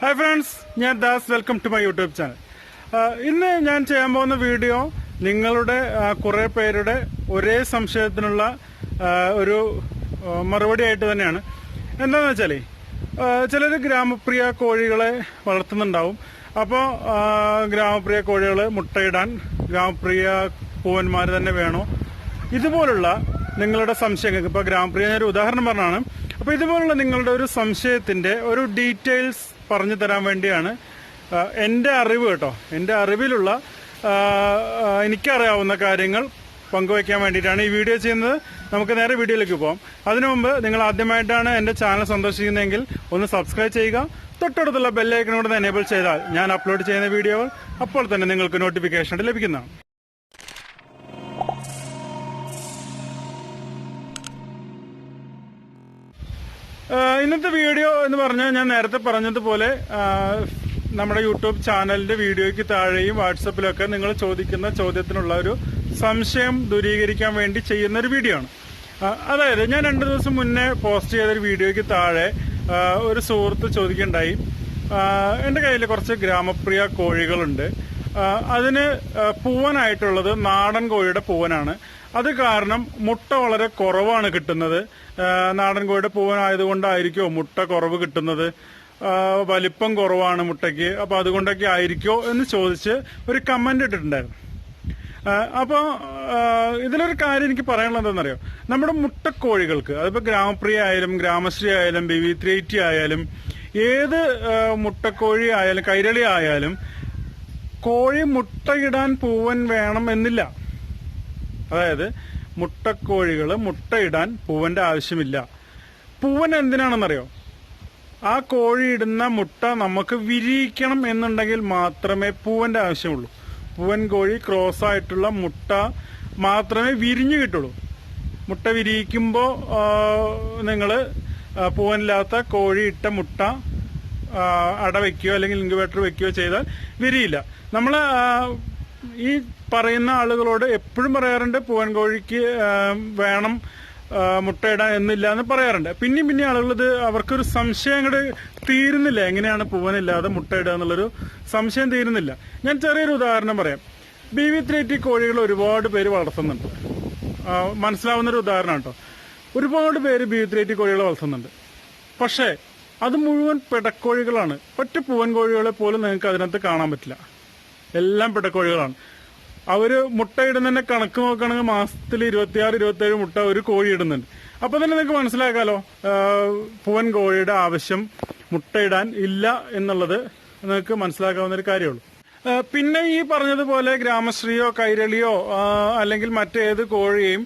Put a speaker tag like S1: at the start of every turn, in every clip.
S1: Hi friends ഞാൻ Das. Welcome to my YouTube channel ഇന്ന് ഞാൻ ചെയ്യാൻ പോകുന്ന വീഡിയോ നിങ്ങളുടെ കുറേ പേരുടെ ഒരേ സംശയത്തിനുള്ള ഒരു മറുപടി ആയിട്ട് തന്നെയാണ്. എന്താണെന്ന് വെച്ചാൽ ചിലർ ഗ്രാമപ്രിയ കോഴികളെ വളർത്തുന്നുണ്ടാവും. അപ്പോൾ ഗ്രാമപ്രിയ കോഴികൾ മുട്ടയിടാൻ ഗ്രാമപ്രിയ പൂവന്മാർ തന്നെ വേണോ? ഇതുപോലുള്ള നിങ്ങളുടെ സംശയങ്ങൾക്ക് ഇപ്പോൾ ഗ്രാമപ്രിയ ഞാനൊരു ഉദാഹരണം പറഞ്ഞാണ്. അപ്പോൾ ഇതുപോലുള്ള നിങ്ങളുടെ ഒരു സംശയത്തിന്റെ ഒരു ഡീറ്റെയിൽസ് പറഞ്ഞു തരാൻ വേണ്ടിയാണ്. എന്റെ അറിവ് കേട്ടോ. എന്റെ അറിവിലുള്ള എനിക്കറിയാവുന്ന കാര്യങ്ങൾ പങ്കുവയ്ക്കാൻ വേണ്ടിയിട്ടാണ് ഈ വീഡിയോ ചെയ്യുന്നത്. നമുക്ക് നേരെ വീഡിയോയിലേക്ക് പോകാം അതിനു മുമ്പ് നിങ്ങൾ ആദ്യമായിട്ടാണ് എന്റെ ചാനൽ സന്ദർശിക്കുന്നതെങ്കിൽ ഒന്ന് സബ്സ്ക്രൈബ് ചെയ്യുക. തൊട്ടടുത്തുള്ള ബെല്ലൈക്കനോട് എനേബിൾ ചെയ്താൽ ഞാൻ അപ്ലോഡ് ചെയ്യുന്ന വീഡിയോകൾ അപ്പോൾ തന്നെ നിങ്ങൾക്ക് നോട്ടിഫിക്കേഷൻ ലഭിക്കുന്നതാണ്. ഇന്നത്തെ വീഡിയോ എന്ന് പറഞ്ഞാൽ ഞാൻ നേരത്തെ പറഞ്ഞതുപോലെ നമ്മുടെ യൂട്യൂബ് ചാനലിന്റെ വീഡിയോയ്ക്ക് താഴെയും വാട്സപ്പിലൊക്കെ നിങ്ങൾ ചോദിക്കുന്ന ചോദ്യത്തിനുള്ള ഒരു സംശയം ദൂരീകരിക്കാൻ വേണ്ടി ചെയ്യുന്ന ഒരു വീഡിയോ ആണ്. അതായത് ഞാൻ രണ്ടു ദിവസം മുന്നേ പോസ്റ്റ് ചെയ്ത ഒരു വീഡിയോയ്ക്ക് താഴെ ഒരു സുഹൃത്ത് ചോദിക്കുകയുണ്ടായി. എന്റെ കയ്യിൽ കുറച്ച് ഗ്രാമപ്രിയ കോഴികളുണ്ട്. അതിന് പൂവനായിട്ടുള്ളത് നാടൻ കോഴിയുടെ പൂവനാണ്. അത് കാരണം മുട്ട വളരെ കുറവാണ് കിട്ടുന്നത്. നാടൻ കോഴിയുടെ പൂവനായതുകൊണ്ടായിരിക്കോ മുട്ട കുറവ് കിട്ടുന്നത്? വലിപ്പം കുറവാണ് മുട്ടയ്ക്ക്. അപ്പൊ അതുകൊണ്ടൊക്കെ ആയിരിക്കോ എന്ന് ചോദിച്ച് ഒരു കമന്റ് ഇട്ടിട്ടുണ്ടായിരുന്നു. അപ്പോൾ അപ്പൊ ഇതിലൊരു കാര്യം എനിക്ക് പറയാനുള്ളത് എന്താണെന്നറിയോ നമ്മുടെ മുട്ടക്കോഴികൾക്ക് അതിപ്പോ ഗ്രാമപ്രിയ ആയാലും ഗ്രാമശ്രീ ആയാലും ബി വി ത്രീ എയ്റ്റി ആയാലും ഏത് മുട്ടക്കോഴി ആയാലും കൈരളി ആയാലും കോഴി മുട്ടയിടാൻ പൂവൻ വേണം എന്നില്ല അതായത് മുട്ടക്കോഴികൾ മുട്ടയിടാൻ പൂവന്റെ ആവശ്യമില്ല. പൂവൻ എന്തിനാണെന്നറിയോ? ആ കോഴി ഇടുന്ന മുട്ട നമുക്ക് വിരിയിക്കണം എന്നുണ്ടെങ്കിൽ മാത്രമേ പൂവന്റെ ആവശ്യമുള്ളൂ. പൂവൻ കോഴി ക്രോസ് ആയിട്ടുള്ള മുട്ട മാത്രമേ വിരിഞ്ഞു കിട്ടുള്ളൂ. മുട്ട വിരിയിക്കുമ്പോൾ നിങ്ങൾ പൂവനില്ലാത്ത കോഴി ഇട്ട മുട്ട അട വെക്കുകയോ അല്ലെങ്കിൽ ഇൻക്യുബേറ്റർ വെക്കുകയോ ചെയ്താൽ വിരിയില്ല. നമ്മൾ ഈ പറയുന്ന ആളുകളോട് എപ്പോഴും പറയാറുണ്ട് പൂവൻ കോഴിക്ക് വേണം മുട്ടയിടാൻ എന്നില്ല എന്ന് പറയാറുണ്ട്. പിന്നെയും പിന്നെ ആളുകൾ ഇത് അവർക്കൊരു സംശയം അങ്ങോട്ട് തീരുന്നില്ല. എങ്ങനെയാണ് പൂവനില്ലാതെ മുട്ടയിടുക എന്നുള്ളൊരു സംശയം തീരുന്നില്ല. ഞാൻ ചെറിയൊരു ഉദാഹരണം പറയാം. ബി വി ത്രീ ടി കോഴികൾ ഒരുപാട് പേര് വളർത്തുന്നുണ്ട്. മനസ്സിലാവുന്നൊരു ഉദാഹരണം കേട്ടോ ഒരുപാട് പേര് ബി വി ത്രീ ടി കോഴികൾ വളർത്തുന്നുണ്ട്. പക്ഷേ അത് മുഴുവൻ പിടക്കോഴികളാണ്. ഒറ്റ പൂവൻ കോഴികളെ പോലും നിങ്ങൾക്ക് അതിനകത്ത് കാണാൻ പറ്റില്ല. എല്ലാം പിടക്കോഴികളാണ്. അവർ മുട്ടയിടുന്നതിന്റെ കണക്ക് നോക്കുകയാണെങ്കിൽ മാസത്തിൽ ഇരുപത്തിയാറ് ഇരുപത്തിയേഴ് മുട്ട ഒരു കോഴി ഇടുന്നുണ്ട്. അപ്പൊ തന്നെ നിങ്ങൾക്ക് മനസ്സിലാക്കാലോ പൂവൻ കോഴിയുടെ ആവശ്യം മുട്ടയിടാൻ ഇല്ല എന്നുള്ളത് നിങ്ങൾക്ക് മനസ്സിലാക്കാവുന്ന ഒരു കാര്യമുള്ളൂ. പിന്നെ ഈ പറഞ്ഞതുപോലെ ഗ്രാമശ്രീയോ കൈരളിയോ അല്ലെങ്കിൽ മറ്റേത് കോഴിയെയും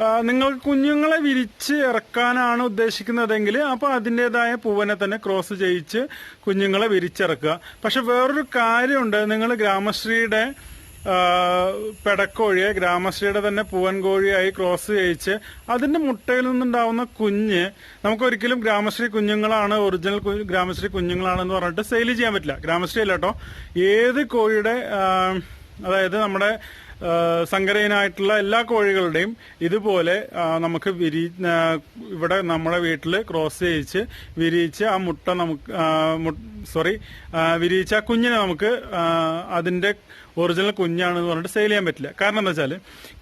S1: നിങ്ങൾ കുഞ്ഞുങ്ങളെ വിരിച്ച് ഇറക്കാനാണ് ഉദ്ദേശിക്കുന്നതെങ്കിൽ അപ്പൊ അതിന്റെതായ പൂവനെ തന്നെ ക്രോസ് ചെയ്യിച്ച് കുഞ്ഞുങ്ങളെ വിരിച്ചിറക്കുക. പക്ഷെ വേറൊരു കാര്യമുണ്ട്. നിങ്ങൾ ഗ്രാമശ്രീയുടെ പെടക്കോഴിയെ ഗ്രാമശ്രീയുടെ തന്നെ പൂവൻ കോഴിയായി ക്രോസ് ചെയ്യിച്ച് അതിന്റെ മുട്ടയിൽ നിന്നുണ്ടാവുന്ന കുഞ്ഞ് നമുക്ക് ഒരിക്കലും ഗ്രാമശ്രീ കുഞ്ഞുങ്ങളാണ് ഒറിജിനൽ ഗ്രാമശ്രീ കുഞ്ഞുങ്ങളാണെന്ന് പറഞ്ഞിട്ട് സെയിൽ ചെയ്യാൻ പറ്റില്ല. ഗ്രാമശ്രീ അല്ല കേട്ടോ. ഏത് കോഴിയുടെ അതായത് നമ്മുടെ സങ്കരയിനായിട്ടുള്ള എല്ലാ കോഴികളുടെയും ഇതുപോലെ നമുക്ക് വിരി ഇവിടെ നമ്മുടെ വീട്ടിൽ ക്രോസ് ചെയ്യിച്ച് വിരിയിച്ച് ആ മുട്ട നമുക്ക് സോറി വിരിയിച്ച ആ കുഞ്ഞിനെ നമുക്ക് അതിന്റെ ഒറിജിനൽ കുഞ്ഞാണെന്ന് പറഞ്ഞിട്ട് സെയിൽ ചെയ്യാൻ പറ്റില്ല. കാരണം എന്താ വെച്ചാൽ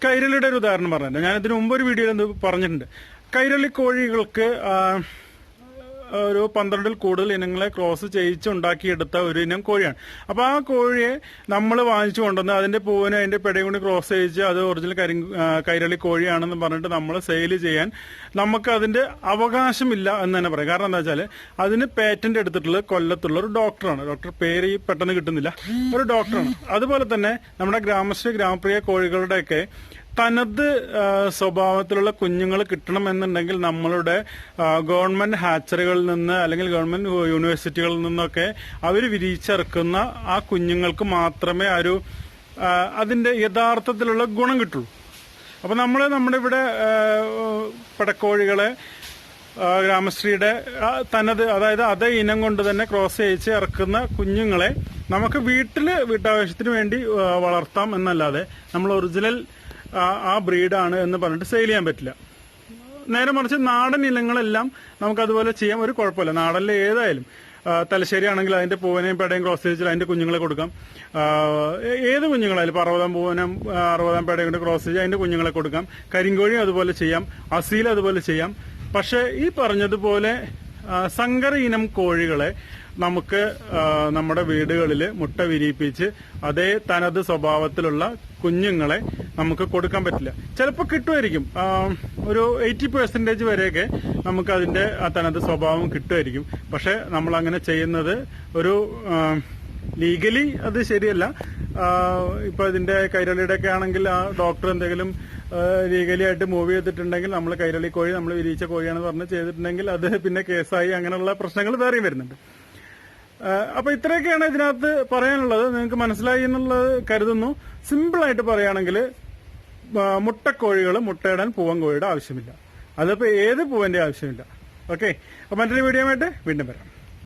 S1: കൈരളിയുടെ ഒരു ഉദാഹരണം പറഞ്ഞിട്ടുണ്ട് ഞാൻ ഇതിനു മുമ്പ് ഒരു വീഡിയോയിൽ പറഞ്ഞിട്ടുണ്ട്? കൈരളി കോഴികൾക്ക് ഒരു പന്ത്രണ്ടിൽ കൂടുതൽ ഇനങ്ങളെ ക്രോസ് ചെയ്യിച്ച് ഉണ്ടാക്കിയെടുത്ത ഒരു ഇനം കോഴിയാണ്. അപ്പൊ ആ കോഴിയെ നമ്മൾ വാങ്ങിച്ചു കൊണ്ടുവന്ന് അതിന്റെ പൂവിന് അതിന്റെ പെടയും കൂടി ക്രോസ് ചെയ്യിച്ച് അത് ഒറിജിനൽ കരി കൈരളി കോഴിയാണെന്ന് പറഞ്ഞിട്ട് നമ്മൾ സെയിൽ ചെയ്യാൻ നമുക്ക് അതിന്റെ അവകാശമില്ല എന്ന് തന്നെ പറയാം. കാരണം എന്താ വെച്ചാൽ അതിന് പേറ്റന്റ് എടുത്തിട്ടുള്ള കൊല്ലത്തുള്ള ഒരു ഡോക്ടറാണ്. ഡോക്ടർ പേര് ഈ പെട്ടെന്ന് കിട്ടുന്നില്ല. ഒരു ഡോക്ടറാണ്. അതുപോലെ തന്നെ നമ്മുടെ ഗ്രാമശ്രീ ഗ്രാമപ്രിയ കോഴികളുടെയൊക്കെ തനത് സ്വഭാവത്തിലുള്ള കുഞ്ഞുങ്ങൾ കിട്ടണമെന്നുണ്ടെങ്കിൽ നമ്മളുടെ ഗവൺമെന്റ് ഹാച്ചറികളിൽ നിന്ന് അല്ലെങ്കിൽ ഗവൺമെന്റ് യൂണിവേഴ്സിറ്റികളിൽ നിന്നൊക്കെ അവർ വിരിയിച്ചിറക്കുന്ന ആ കുഞ്ഞുങ്ങൾക്ക് മാത്രമേ ആ ഒരു അതിന്റെ യഥാർത്ഥത്തിലുള്ള ഗുണം കിട്ടുള്ളൂ. അപ്പൊ നമ്മൾ നമ്മുടെ ഇവിടെ പടക്കോഴികളെ ഗ്രാമശ്രീയുടെ തനത് അതായത് അതേ ഇനം കൊണ്ട് തന്നെ ക്രോസ് ചെയ്യിച്ച് ഇറക്കുന്ന കുഞ്ഞുങ്ങളെ നമുക്ക് വീട്ടിൽ വീട്ടാവശ്യത്തിന് വേണ്ടി വളർത്താം എന്നല്ലാതെ നമ്മൾ ഒറിജിനൽ ആ- ബ്രീഡാണ് എന്ന് പറഞ്ഞിട്ട് സെയിൽ ചെയ്യാൻ പറ്റില്ല. നേരെ മറിച്ച് നാടൻ ഇനങ്ങളെല്ലാം നമുക്ക് അതുപോലെ ചെയ്യാം. ഒരു കുഴപ്പമില്ല. നാടനിലെ ഏതായാലും തലശ്ശേരി ആണെങ്കിൽ അതിന്റെ പൂവനെയും പേടയും ക്രോസ് ചെയ്തിട്ട് അതിന്റെ കുഞ്ഞുങ്ങളെ കൊടുക്കാം. ഏത് കുഞ്ഞുങ്ങളായാലും അറുപതാം പൂവനം അറുപതാം പേടയും കൊണ്ട് ക്രോസ് ചെയ്ത് അതിന്റെ കുഞ്ഞുങ്ങളെ കൊടുക്കാം. കരിങ്കോഴി അതുപോലെ ചെയ്യാം. അസീൽ അതുപോലെ ചെയ്യാം. പക്ഷേ ഈ പറഞ്ഞതുപോലെ സങ്കര ഇനം കോഴികളെ നമുക്ക് നമ്മുടെ വീടുകളിൽ മുട്ട വിരിയിപ്പിച്ച് അതേ തനത് സ്വഭാവത്തിലുള്ള കുഞ്ഞുങ്ങളെ നമുക്ക് കൊടുക്കാൻ പറ്റില്ല. ചിലപ്പോൾ കിട്ടുമായിരിക്കും. ഒരു എയ്റ്റി പെർസെന്റേജ് വരെയൊക്കെ നമുക്ക് അതിന്റെ ആ തനത് സ്വഭാവം കിട്ടുമായിരിക്കും. പക്ഷെ നമ്മൾ അങ്ങനെ ചെയ്യുന്നത് ഒരു ലീഗലി അത് ശരിയല്ല. ഇപ്പൊ ഇതിന്റെ കൈരളിയുടെ ഒക്കെ ആണെങ്കിൽ ആ ഡോക്ടർ എന്തെങ്കിലും ലീഗലി ആയിട്ട് മൂവ് ചെയ്തിട്ടുണ്ടെങ്കിൽ നമ്മൾ കൈരളി കോഴി നമ്മൾ വിരിയിച്ച കോഴിയാണെന്ന് പറഞ്ഞ് ചെയ്തിട്ടുണ്ടെങ്കിൽ അത് പിന്നെ കേസായി അങ്ങനെയുള്ള പ്രശ്നങ്ങൾ വേറെയും വരുന്നുണ്ട്. അപ്പൊ ഇത്രയൊക്കെയാണ് ഇതിനകത്ത് പറയാനുള്ളത്. നിങ്ങൾക്ക് മനസ്സിലായി എന്നുള്ളത് കരുതുന്നു. സിമ്പിൾ ആയിട്ട് പറയുകയാണെങ്കിൽ മുട്ടക്കോഴികൾ മുട്ടയിടാൻ പൂവൻ കോഴിയുടെ ആവശ്യമില്ല. അതിപ്പോ ഏത് പൂവന്റെ ആവശ്യമില്ല. ഓക്കെ. അപ്പൊ മറ്റൊരു വീഡിയോ ആയിട്ട് വീണ്ടും വരാം.